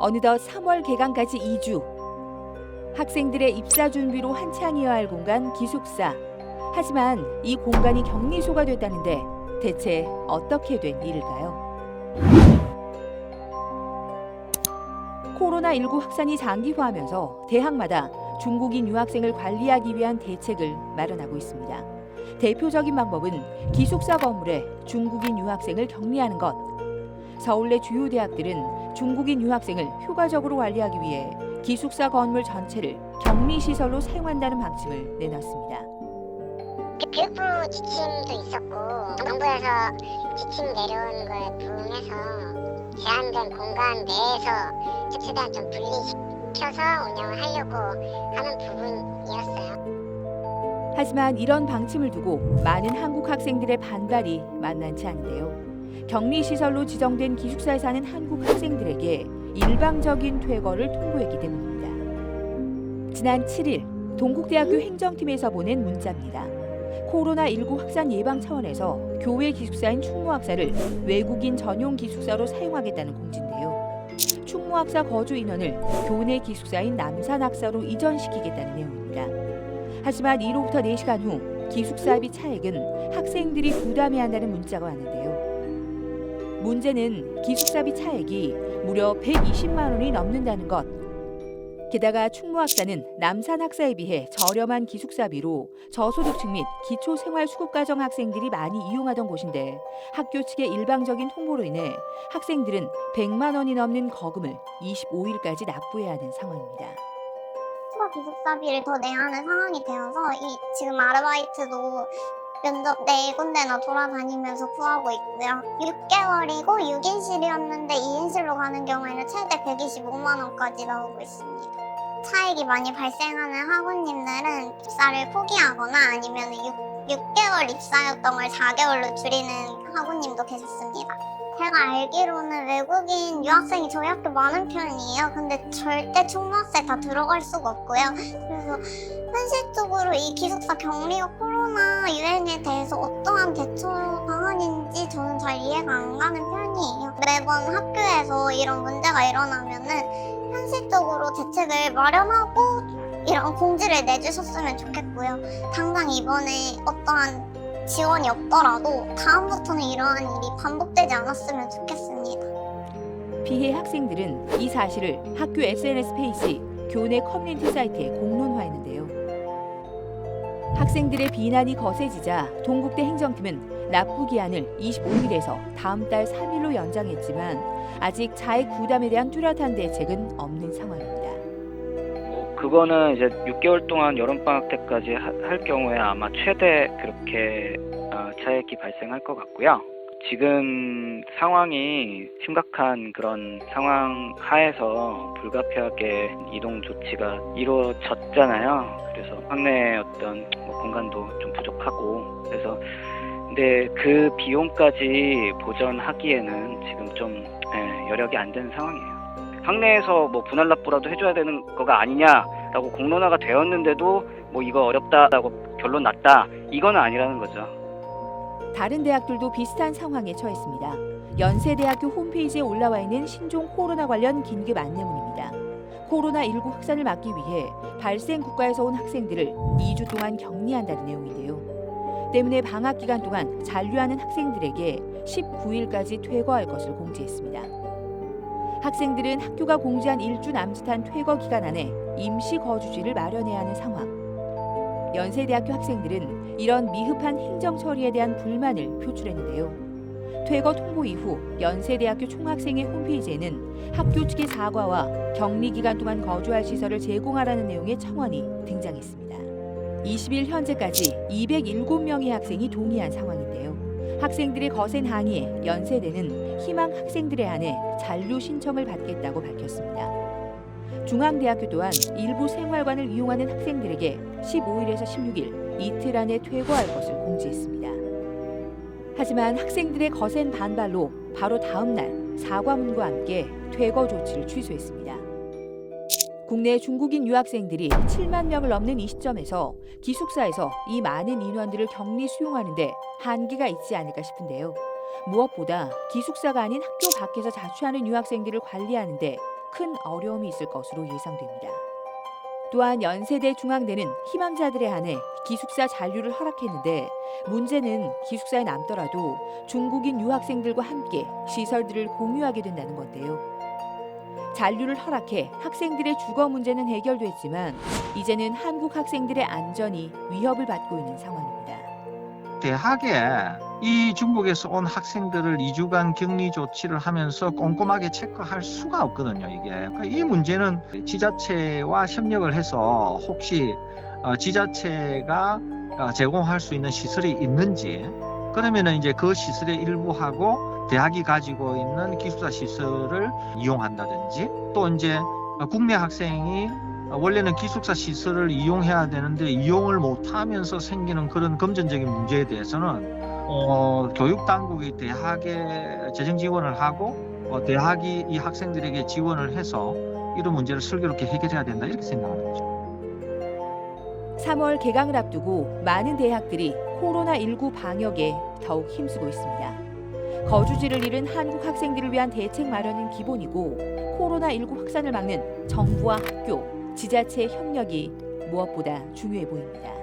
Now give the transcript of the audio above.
어느덧 3월 개강까지 2주. 학생들의 입사 준비로 한창이어야 할 공간 기숙사. 하지만 이 공간이 격리소가 됐다는데 대체 어떻게 된 일일까요? 코로나19 확산이 장기화하면서 대학마다 중국인 유학생을 관리하기 위한 대책을 마련하고 있습니다. 대표적인 방법은 기숙사 건물에 중국인 유학생을 격리하는 것. 서울내 주요 대학들은 중국인 유학생을 효과적으로 관리하기 위해 기숙사 건물 전체를 격리 시설로 사용한다는 방침을 내놨습니다. 교육부 지침도 있었고 정부에서 지침 내려온 걸 부응해서 제한된 공간 내에서 최대한 좀 분리시켜서 운영을 하려고 하는 부분이었어요. 하지만 이런 방침을 두고 많은 한국 학생들의 반발이 만만치 않은데요. 격리 시설로 지정된 기숙사에 사는 한국 학생들에게 일방적인 퇴거를 통보했기 때문입니다. 지난 7일 동국대학교 행정팀에서 보낸 문자입니다. 코로나19 확산 예방 차원에서 교외 기숙사인 충무학사를 외국인 전용 기숙사로 사용하겠다는 공지인데요. 충무학사 거주 인원을 교내 기숙사인 남산학사로 이전시키겠다는 내용입니다. 하지만 이로부터 4시간 후 기숙사비 차액은 학생들이 부담해야 한다는 문자가 왔는데요. 문제는 기숙사비 차액이 무려 120만 원이 넘는다는 것. 게다가 충무학사는 남산 학사에 비해 저렴한 기숙사비로 저소득층 및 기초생활수급과정 학생들이 많이 이용하던 곳인데 학교 측의 일방적인 통보로 인해 학생들은 100만 원이 넘는 거금을 25일까지 납부해야 하는 상황입니다. 추가 기숙사비를 더 내야 하는 상황이 되어서 이 지금 아르바이트도 면접 네 군데나 돌아다니면서 구하고 있고요. 6개월이고 6인실이었는데 2인실로 가는 경우에는 최대 125만 원까지 나오고 있습니다. 차익이 많이 발생하는 학우님들은 입사를 포기하거나 아니면 6, 6개월 입사였던 걸 4개월로 줄이는 학우님도 계셨습니다. 제가 알기로는 외국인 유학생이 저희 학교 많은 편이에요. 근데 절대 충무학생 다 들어갈 수가 없고요. 그래서 현실적으로 이 기숙사 격리와 코로나 유행에 대해서 어떠한 대처 방안인지 저는 잘 이해가 안 가는 편이에요. 매번 학교에서 이런 문제가 일어나면은 현실적으로 대책을 마련하고 이런 공지를 내주셨으면 좋겠고요. 당장 이번에 어떠한 지원이 없더라도 다음부터는 이러한 일이 반복되지 않았으면 좋겠습니다. 피해 학생들은 이 사실을 학교 SNS 페이지 교내 커뮤니티 사이트에 공론화했는데요. 학생들의 비난이 거세지자 동국대 행정팀은 납부 기한을 25일에서 다음 달 3일로 연장했지만 아직 차액 부담에 대한 뚜렷한 대책은 없는 상황입니다. 뭐 그거는 이제 6개월 동안 여름방학 때까지 하- 할 경우에 아마 최대 그렇게 어, 차액이 발생할 것 같고요. 지금 상황이 심각한 그런 상황 하에서 불가피하게 이동 조치가 이루어졌잖아요. 그래서 학내 어떤 뭐 공간도 좀 부족하고 그래서 근데 그 비용까지 보전하기에는 지금 좀 예, 여력이 안 되는 상황이에요. 학내에서 뭐 분할 납부라도 해줘야 되는 거가 아니냐라고 공론화가 되었는데도 뭐 이거 어렵다라고 결론 났다 이거는 아니라는 거죠. 다른 대학들도 비슷한 상황에 처했습니다. 연세대학교 홈페이지에 올라와 있는 신종 코로나 관련 긴급 안내문입니다. 코로나19 확산을 막기 위해 발생 국가에서 온 학생들을 2주 동안 격리한다는 내용인데요. 때문에 방학 기간 동안 잔류하는 학생들에게 19일까지 퇴거할 것을 공지했습니다. 학생들은 학교가 공지한 일주 남짓한 퇴거 기간 안에 임시 거주지를 마련해야 하는 상황. 연세대학교 학생들은 이런 미흡한 행정 처리에 대한 불만을 표출했는데요. 퇴거 통보 이후 연세대학교 총학생회 홈페이지에는 학교 측의 사과와 격리 기간 동안 거주할 시설을 제공하라는 내용의 청원이 등장했습니다. 20일 현재까지 207명의 학생이 동의한 상황인데요. 학생들의 거센 항의에 연세대는 희망 학생들에 한해 잔류 신청을 받겠다고 밝혔습니다. 중앙대학교 또한 일부 생활관을 이용하는 학생들에게 15일에서 16일 이틀 안에 퇴거할 것을 공지했습니다. 하지만 학생들의 거센 반발로 바로 다음 날 사과문과 함께 퇴거 조치를 취소했습니다. 국내 중국인 유학생들이 7만 명을 넘는 이 시점에서 기숙사에서 이 많은 인원들을 격리 수용하는데 한계가 있지 않을까 싶은데요. 무엇보다 기숙사가 아닌 학교 밖에서 자취하는 유학생들을 관리하는데 큰 어려움이 있을 것으로 예상됩니다. 또한 연세대 중앙대는 희망자들에 한해 기숙사 잔류를 허락했는데 문제는 기숙사에 남더라도 중국인 유학생들과 함께 시설들을 공유하게 된다는 건데요. 잔류를 허락해 학생들의 주거 문제는 해결됐지만 이제는 한국 학생들의 안전이 위협을 받고 있는 상황입니다. 대학에 이 중국에서 온 학생들을 2주간 격리 조치를 하면서 꼼꼼하게 체크할 수가 없거든요, 이게. 그러니까 이 문제는 지자체와 협력을 해서 혹시 어, 지자체가 어, 제공할 수 있는 시설이 있는지, 그러면은 이제 그 시설의 일부하고 대학이 가지고 있는 기숙사 시설을 이용한다든지, 또 이제 어, 국내 학생이 어, 원래는 기숙사 시설을 이용해야 되는데 이용을 못하면서 생기는 그런 금전적인 문제에 대해서는 어, 교육 당국이 대학에 재정 지원을 하고 어, 대학이 이 학생들에게 지원을 해서 이런 문제를 슬기롭게 해결해야 된다 이렇게 생각하는 거죠. 3월 개강을 앞두고 많은 대학들이 코로나19 방역에 더욱 힘쓰고 있습니다. 거주지를 잃은 한국 학생들을 위한 대책 마련은 기본이고 코로나19 확산을 막는 정부와 학교, 지자체의 협력이 무엇보다 중요해 보입니다.